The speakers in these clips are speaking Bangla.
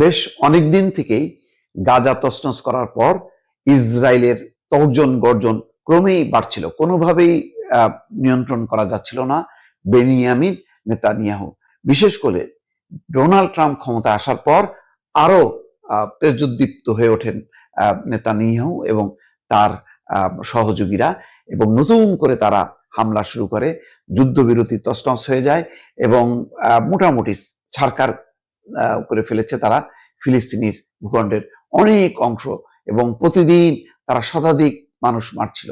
বেশ অনেক দিন থেকেই গাজা তসনস করার পর ইসরায়েলের তর্জন গর্জন ক্রমেই বাড়ছিল। কোনোভাবেই নিয়ন্ত্রণ করা যাচ্ছিল না বেনিয়ামিন নেতানিয়াহু। বিশেষ করে ডোনাল্ড ট্রাম্প ক্ষমতা আসার পর আরও তেজোদ্দীপ্ত হয়ে ওঠেন নেতানিয়াহু এবং তার সহযোগীরা এবং নতুন করে তারা হামলা শুরু করে। যুদ্ধবিরতি তসনস হয়ে যায় এবং মোটামুটি ছাড়কার করে ফেলেছে তারা ফিলিস্তিনির ভূখণ্ডের অনেক অংশ এবং প্রতিদিন তারা শতাধিক মানুষ মারছিল।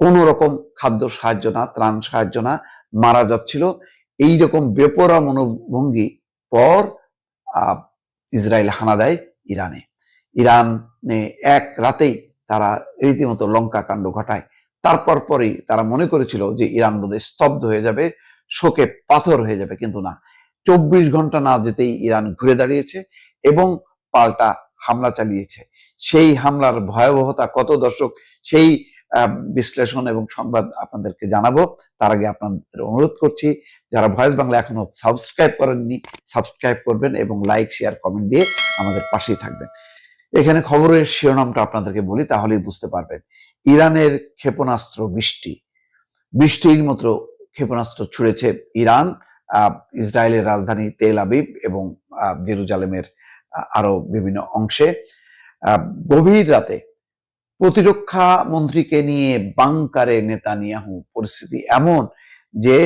কোন রকম খাদ্য সাহায্য না, ত্রাণ সাহায্য না, মারা যাচ্ছিল। এই রকম বেপরা মনোভঙ্গি পর ইসরায়েল হানা দেয় ইরানে। ইরানে এক রাতেই তারা রীতিমতো লঙ্কা কাণ্ড ঘটায়। তারপর পরেই তারা মনে করেছিল যে ইরান বোধহয় স্তব্ধ হয়ে যাবে, শোকে পাথর হয়ে যাবে, কিন্তু না। চব্বিশ ঘণ্টা না যেতেই ইরান ঘুরে দাঁড়িয়েছে এবং পাল্টা হামলা চালিয়েছে। সেই হামলার ভয়াবহতা কত দর্শক সেই বিশ্লেষণ এবং সংবাদ আপনাদেরকে জানাব। তার আগে আপনাদের অনুরোধ করছি, যারা ভয়েস বাংলা এখনও সাবস্ক্রাইব করেননি, সাবস্ক্রাইব করবেন এবং লাইক, শেয়ার, কমেন্ট দিয়ে আমাদের পাশেই থাকবেন। এখানে খবরের শিরোনামটা আপনাদেরকে বলি, তাহলেই বুঝতে পারবেন। ইরানের ক্ষেপণাস্ত্র বৃষ্টি। বৃষ্টির মতো ক্ষেপণাস্ত্র ছুড়েছে ইরান। ইসরায়েলের রাজধানী তেল আবিব এবং জেরুজালেমের আরও বিভিন্ন অংশে। গভীর রাতে প্রতিরক্ষা মন্ত্রীকে নিয়ে বাংকারে নেতানিয়াহু, পরিস্থিতি এমন যে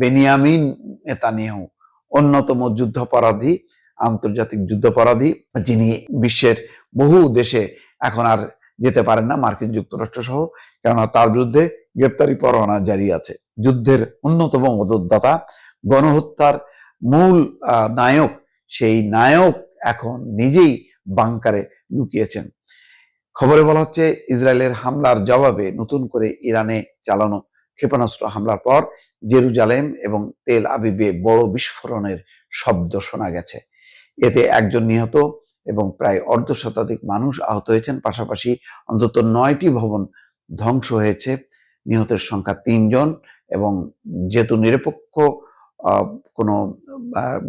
বেনিয়ামিন নেতানিয়াহু, অন্যতম যুদ্ধাপরাধী, আন্তর্জাতিক যুদ্ধাপরাধী, যিনি বিশ্বের বহু দেশে এখন আর যেতে পারেন না, মার্কিন যুক্তরাষ্ট্র সহ কেননা তার বিরুদ্ধে গ্রেপ্তারি পরোয়ানা জারি আছে। যুদ্ধের অন্যতম মদতদাতা গণহত্যার মূল নায়ক, সেই নায়ক এখন নিজেই বাংকারে লুকিয়েছেন। খবরে বলা হচ্ছে, ইসরায়েলের হামলার জবাবে নতুন করে ইরানে চালানো ক্ষেপণাস্ত্র হামলার পর জেরুজালেম এবং তেল আবিবে বড় বিস্ফোরণের শব্দ শোনা গেছে। এতে একজন নিহত এবং প্রায় অর্ধ শতাধিক মানুষ আহত হয়েছেন। পাশাপাশি অন্তত নয়টি ভবন ধ্বংস হয়েছে। নিহতের সংখ্যা তিনজন এবং যেহেতু নিরপেক্ষ কোনো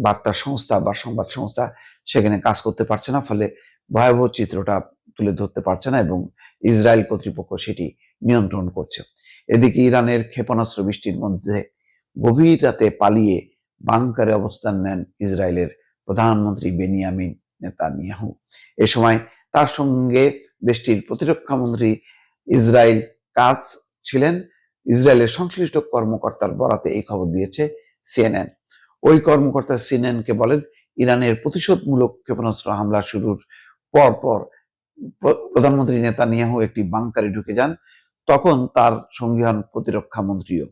বার্তা সংস্থা বা সংবাদ সংস্থা সেখানে কাজ করতে পারছে না, ফলে ভয়াবহ চিত্রটা তুলে ধরতে পারছে না এবং ইসরায়েল কর্তৃপক্ষ সেটি নিয়ন্ত্রণ করছে। এদিকে ইরানের ক্ষেপণাস্ত্র বৃষ্টির মধ্যে গভীর রাতে পালিয়ে বাংকারে অবস্থান নেন ইসরায়েলের প্রধানমন্ত্রী বেনিয়ামিন নেতানিয়াহু। এ সময় তার সঙ্গে দেশটির প্রতিরক্ষা মন্ত্রী ইসরায়েল কাজ ছিলেন। ইসরায়েলের সংশ্লিষ্ট কর্মকর্তার বরাতে এই খবর দিয়েছে সিএনএন ওই কর্মকর্তা সিএনএন কে বলেন, ইরানের প্রতিশোধমূলক ক্ষেপণাস্ত্র হামলা শুরুর পর পর প্রধানমন্ত্রী নেতানিয়াহু একটি বাংকারে ঢুকে যান, তখন তার সঙ্গী হন প্রতিরক্ষা মন্ত্রীও।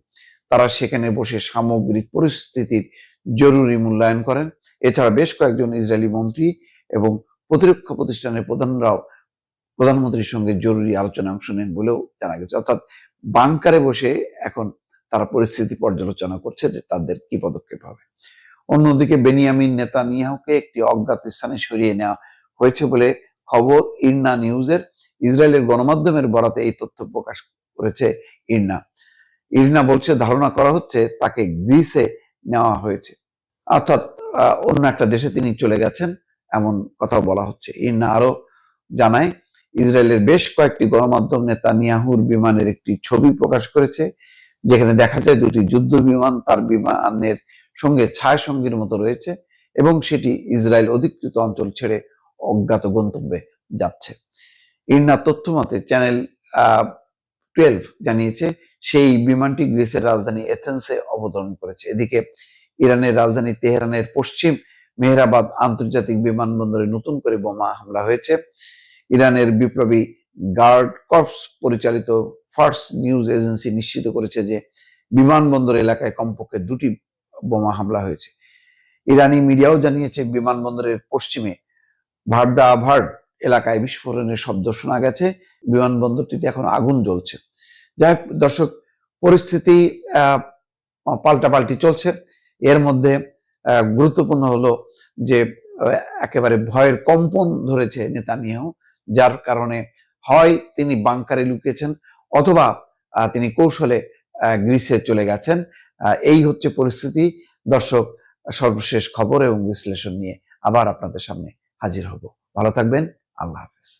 তারা সেখানে বসে সামগ্রিক পরিস্থিতির জরুরি মূল্যায়ন করেন। এছাড়া বেশ কয়েকজন ইসরায়েলি মন্ত্রী এবং প্রতিরক্ষা প্রতিষ্ঠানের প্রধানরাও প্রধানমন্ত্রীর সঙ্গে জরুরি আলোচনায় অংশ নেন বলেও জানা গেছে। অর্থাৎ বাংকারে বসে এখন তারা পরিস্থিতি পর্যালোচনা করছে যে তাদের কি পদক্ষেপ হবে। অন্যদিকে বেনিয়ামিন নেতানিয়াহুকে একটি অজ্ঞাত স্থানে সরিয়ে নেওয়া হয়েছে বলে খবর ইরনা নিউজের। ইসরায়েলের গণমাধ্যমের বরাতে এই তথ্য প্রকাশ করেছে ইরনা। ইরনা বলছে, ধারণা করা হচ্ছে তাকে গ্রিসে নেওয়া হয়েছে। অর্থাৎ অন্য একটা দেশে তিনি চলে গেছেন এমন কথা বলা হচ্ছে। ইরনা আরও জানায়, ইসরায়েলের বেশ কয়েকটি গণমাধ্যম নেতানিয়াহুর বিমানের একটি ছবি প্রকাশ করেছে। যেখানে দেখা যায় দুটি যুদ্ধ বিমান তার বিমানের সঙ্গে ছায়া সঙ্গীর মতো রয়েছে এবং সেটি ইসরায়েল অধিকৃত অঞ্চল ছেড়ে অজ্ঞাত গন্তব্যে যাচ্ছে। ইরনার তথ্য মতে চ্যানেল টুয়েলভ জানিয়েছে, সেই বিমানটি গ্রিসের রাজধানী এথেন্সে অবতরণ করেছে। এদিকে ইরানের রাজধানী তেহরানের পশ্চিম মেহরাবাদ আন্তর্জাতিক বিমানবন্দরে নতুন করে বোমা হামলা হয়েছে। ইরানের বিপ্লবী গার্ড কর্পস পরিচালিত ফার্স্ট নিউজ এজেন্সি নিশ্চিত করেছে যে বিমানবন্দর এলাকায় কমপক্ষে দুটি বোমা হামলা হয়েছে। ইরানি মিডিয়াও জানিয়েছে বিমানবন্দরের পশ্চিমে ভার্দা ভার্ড এলাকায় বিস্ফোরণের শব্দ শোনা গেছে। বিমানবন্দরটিতে এখন আগুন জ্বলছে। যাই দর্শক, পরিস্থিতি পাল্টাপাল্টি চলছে। এর মধ্যে গুরুত্বপূর্ণ হলো যে একেবারে ভয়ের কম্পন ধরেছে নেতানিয়াহু, যার কারণে হয় তিনি বাংকারে লুকিয়েছেন। অথবা তিনি কৌশলে গ্রিসে চলে গেছেন। এই হচ্ছে পরিস্থিতি। দর্শক, সর্বশেষ খবর এবং বিশ্লেষণ নিয়ে আবার আপনাদের সামনে হাজির হব। ভালো থাকবেন। আল্লাহ হাফেজ।